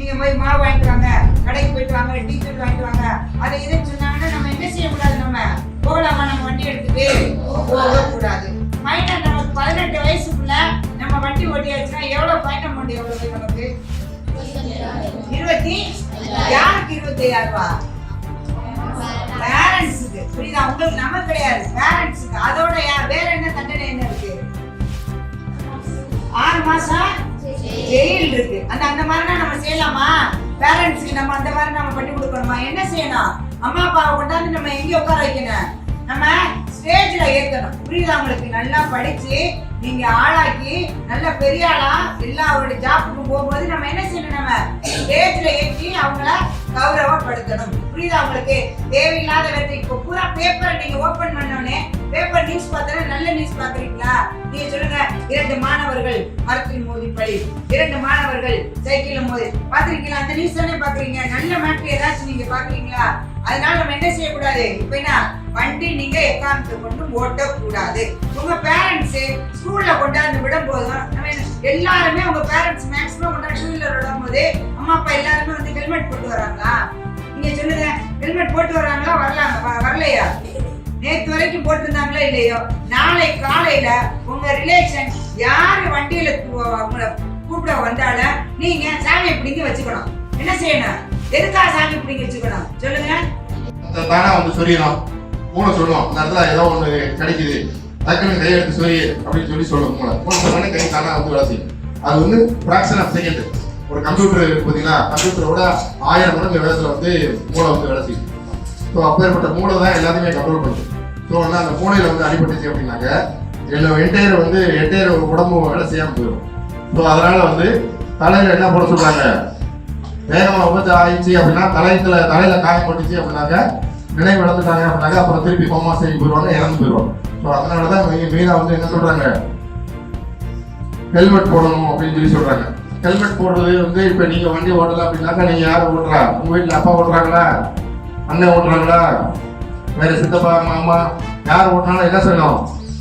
நீங்க போய் மாவு வாங்கிட்டு வாங்க கடைக்கு போயிட்டு வாங்க டீச்சர் வாங்கிட்டு வாங்க. அதை இதுன்னு சொன்னாங்கன்னா நம்ம என்ன செய்யக்கூடாது நம்ம? போகலாமா நம்ம வண்டி எடுத்துட்டு? போகக்கூடாது. மைனர் நமக்கு பதினெட்டு வயசுக்குள்ள நம்ம வண்டி ஓட்டியாச்சுன்னா எவ்வளவு ஃபைன் அமௌண்ட் எவ்வளவு நமக்கு? இருபத்தி யாருக்கு இருபத்தி ஐயாயிரம் ரூபா பேரண்ட்ஸுக்கு புரியுதா? உங்களுக்கு நமக்கு கிடையாது. பேரண்ட்ஸுக்கு அதோட வேற என்ன தண்டனை என்ன இருக்கு? ஆறு மாசம் ஜெயில் இருக்கு. அந்த அந்த மாதிரிலாம் நம்ம செய்யலாமா? பேரண்ட்ஸ்க்கு நம்ம அந்த மாதிரி நம்ம பண்ணி கொடுக்கணுமா? என்ன செய்யணும்? அம்மா அப்பாவை கொண்டாந்து நம்ம எங்க உட்கார வைக்கணும்? நம்ம ஸ்டேஜ்ல ஏத்தணும் புரியுதா உங்களுக்கு? நல்லா படிச்சு நீங்க ஆளாக்கி நல்ல பெரிய ஆளா எல்லா அவருடைய ஜாப்புக்கு போகும்போது நம்ம என்ன செய்யணும் நம்ம? ஸ்டேஜ்ல ஏற்றி அவங்கள கௌரவப்படுத்தணும். புரியுதா உங்களுக்கு? தேவையில்லாத வேலை இப்போ பூரா பேப்பரை நீங்க ஓபன் பண்ணோடனே பேப்பர் நியூஸ் பார்த்தா நல்ல நியூஸ் பாக்குறீங்க நீங்க சொல்லுங்க இரண்டு மாணவர்கள் மரத்தில் மோதி பழி இரண்டு மாணவர்கள் சைக்கிள் மோதி பாத்திருக்கீங்களா அந்த நியூஸ் தானே பாக்குறீங்க நல்ல மேட்ரு ஏதாச்சும் நீங்க பாக்குறீங்களா அதனால நம்ம என்ன செய்யக்கூடாது? இப்ப என்ன? வண்டி நீங்க எக்காரணத்தை கொண்டு ஓட்டக்கூடாது. உங்க பேரண்ட்ஸ் ஸ்கூல்ல கொண்டாந்து விடும் போதும் நம்ம எல்லாருமே உங்க பேரண்ட்ஸ் மேக்ஸிமம் கொண்டாந்து டூ வீலர் விடும் போது அம்மா அப்பா எல்லாருமே வந்து ஹெல்மெட் போட்டு வராங்களா? நீங்க சொல்லுங்க ஹெல்மெட் போட்டு வராங்களா? வரலாங்க வரலையா? நேற்று வரைக்கும் போட்டிருந்தாங்களோ இல்லையோ? நாளை காலையில உங்க ரிலேஷன் யாரு வண்டியில கூப்பிட வந்தாலும் நீங்க சாமியை பிடிங்கி வச்சுக்கணும். என்ன செய்யணும்? எதுக்காக சாமி பிடிங்கி வச்சுக்கணும்? சொல்லுங்க. தானா வந்து சொல்லிடணும். மூளை சொல்லுவோம் அந்த இடத்துல ஏதோ ஒன்று கிடைக்குது. டக்குனு கையெழுத்து சொல்லி அப்படின்னு சொல்லி சொல்லுவோம் மூளை. மூளை சொன்னோடனே கை தானா வந்து வேலை செய்யும். அது வந்து ஃப்ராக்ஷன் ஆஃப் செகண்ட் ஒரு கம்ப்யூட்டர் பார்த்தீங்கன்னா கம்ப்யூட்டரோட ஆயிரம் மடங்கு வேகத்தில் வந்து மூளை வந்து வேலை செய்யும். ஸோ அப்பேற்பட்ட மூளை தான் எல்லாத்தையுமே கண்ட்ரோல் பண்ணுது ஸோ வந்து அந்த மூளையில் வந்து அடிபட்டுச்சு அப்படின்னாக்க என்னோட என்டையர் வந்து என்டையர் உடம்பு வேலை செய்யாமல் போயிடும். ஸோ அதனால் வந்து தலையில் என்ன போட சொல்கிறாங்க வேகமாக விபத்து ஆயிடுச்சு அப்படின்னா தலையத்தில் தலையில் காயம் போட்டுச்சு அப்படின்னாக்க நினைவு இழந்துட்டாங்க அப்படின்னாக்க அப்புறம் திருப்பி கோமா செய்ய போயிடுவாங்க இறந்து போயிடுவாங்க ஸோ அதனால தான் மெயினாக வந்து என்ன சொல்கிறாங்க ஹெல்மெட் போடணும் அப்படின்னு சொல்லி சொல்கிறாங்க ஹெல்மெட் போடுறது வந்து இப்போ நீங்கள் வண்டி ஓட்டலாம் அப்படின்னாக்கா நீங்கள் யார் ஓட்டுறா? உங்கள் வீட்டில் அப்பா ஓட்டுறாங்களா? அண்ணன் ஓட்டுறாங்களா? வேறு சித்தப்பா மாமா யார் ஓட்டினாலும் என்ன சொல்லணும்?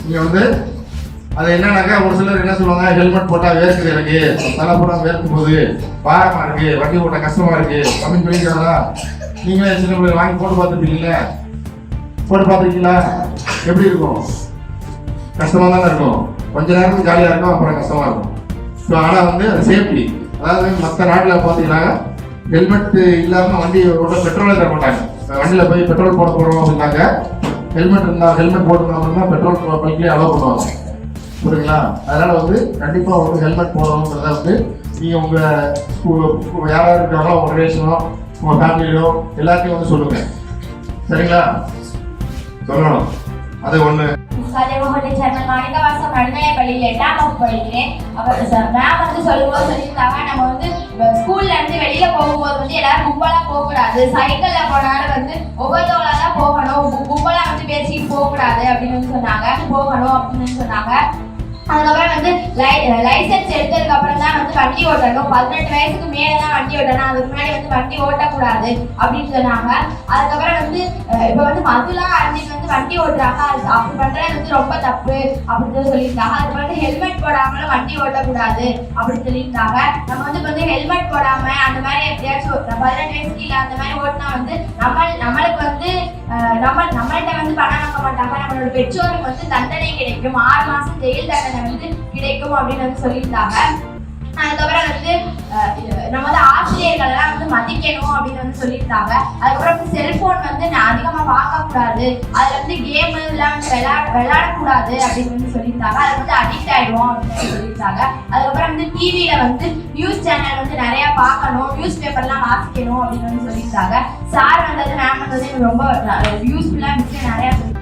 இங்கே வந்து அது என்னன்னாக்கா ஒரு சிலர் என்ன சொல்லுவாங்க ஹெல்மெட் போட்டால் வேர்க்குது எனக்கு. தலை பூரா வேர்க்கும் போது பாரமாக இருக்கு வண்டி ஓட்ட கஷ்டமா இருக்கு அப்படின்னு சொல்லிக்கிறதா நீங்களே சின்ன பிள்ளை வாங்கி போட்டு பார்த்துருப்பீங்கல்ல? போட்டு பார்த்துருக்கீங்களா? எப்படி இருக்கும்? கஷ்டமாக தானே இருக்கும். கொஞ்ச நேரத்துக்கு ஜாலியாக இருக்கும் அப்புறம் கஷ்டமாக இருக்கும். ஸோ ஆனால் வந்து அது சேஃப்டி அதாவது மற்ற நாட்டில் பார்த்தீங்கன்னா ஹெல்மெட் இல்லாமல் வண்டி ஓட்ட பெட்ரோலே தர மாட்டாங்க. வண்டியில் போய் பெட்ரோல் போட போகிறோம் அப்படின்னாங்க ஹெல்மெட் இருந்தால் ஹெல்மெட் போட்டுருந்தா பெட்ரோல் பைக்லேயே அலோவ் பண்ணுவாங்க. புரியுங்களா அதனால் வந்து கண்டிப்பாக வந்து ஹெல்மெட் போடணுங்கிறத வந்து நீங்கள் உங்கள் யாராவது இருக்காங்களோ உங்கள் ரிலேஷனோ உங்கள் ஃபேமிலியோ எல்லாத்தையும் வந்து சொல்லுங்கள் சரிங்களா? சொல்லணும். அது ஒன்று கலைவகோட்டை சேர்மன் மாணிக்கவாசம் நடுநிலை பள்ளியில் எட்டாம் வகுப்பு படிக்கிறேன். அப்போ மேம் வந்து சொல்லும்போது சொல்லியிருந்தாங்க நம்ம வந்து ஸ்கூல்ல இருந்து வெளியில போகும்போது வந்து எல்லாரும் கும்பலா போகக்கூடாது. கூடாது சைக்கிள்ல போனாலும் வந்து ஒவ்வொரு போகக்கூடாது அப்படின்னு வந்து சொன்னாங்க போகணும் அப்படின்னு சொன்னாங்க. அதுக்கப்புறம் வந்து லை லைசன்ஸ் எடுத்ததுக்கு அப்புறம் தான் வந்து வண்டி ஓட்டணும். பதினெட்டு வயசுக்கு மேலே தான் வண்டி ஓட்டணும். அதுக்கு முன்னாடி வந்து வண்டி ஓட்டக்கூடாது அப்படின்னு சொன்னாங்க. அதுக்கப்புறம் வந்து இப்போ வந்து மதுலாம் அருந்திட்டு வண்டி ஓட்டுறாங்க. அது அப்படி பண்ணுறது வந்து ரொம்ப தப்பு அப்படின்னு சொல்லியிருந்தாங்க. அதுக்கு வந்து ஹெல்மெட் போடாமலும் வண்டி ஓட்டக்கூடாது அப்படின்னு சொல்லியிருந்தாங்க. நம்ம வந்து இப்போ வந்து ஹெல்மெட் போடாம அந்த மாதிரி எப்படியாச்சும் பதினெட்டு வயசுக்கு இல்லை அந்த மாதிரி ஓட்டினா வந்து நம்ம நம்மளுக்கு வந்து நம்ம நம்மள்கிட்ட வந்து பணம் வாங்க மாட்டாங்க. நம்மளோட பெற்றோருக்கு வந்து தண்டனை கிடைக்கும். ஆறு மாசம் ஜெயில் தண்டனை வந்து கிடைக்கும் அப்படின்னு வந்து சொல்லியிருந்தாங்க. அதுக்கப்புறம் வந்து நம்ம வந்து ஆசிரியர்கள்லாம் வந்து மதிக்கணும் அப்படின்னு வந்து சொல்லியிருந்தாங்க. அதுக்கப்புறம் வந்து செல்போன் வந்து நான் அதிகமாக பார்க்கக்கூடாது. அதில் வந்து கேம் எல்லாம் வந்து விளையாட விளையாடக்கூடாது அப்படின்னு வந்து சொல்லியிருந்தாங்க. அது வந்து அடிக்ட் ஆயிடுவோம் அப்படின்னு வந்து சொல்லியிருந்தாங்க. அதுக்கப்புறம் வந்து டிவியில வந்து நியூஸ் சேனல் வந்து நிறைய பார்க்கணும் நியூஸ் பேப்பர்லாம் வாசிக்கணும் அப்படின்னு வந்து சொல்லியிருந்தாங்க. சார் வந்தது மேம் வந்தது ரொம்ப யூஸ்ஃபுல்லாக இருந்துச்சு நிறையா சொல்லி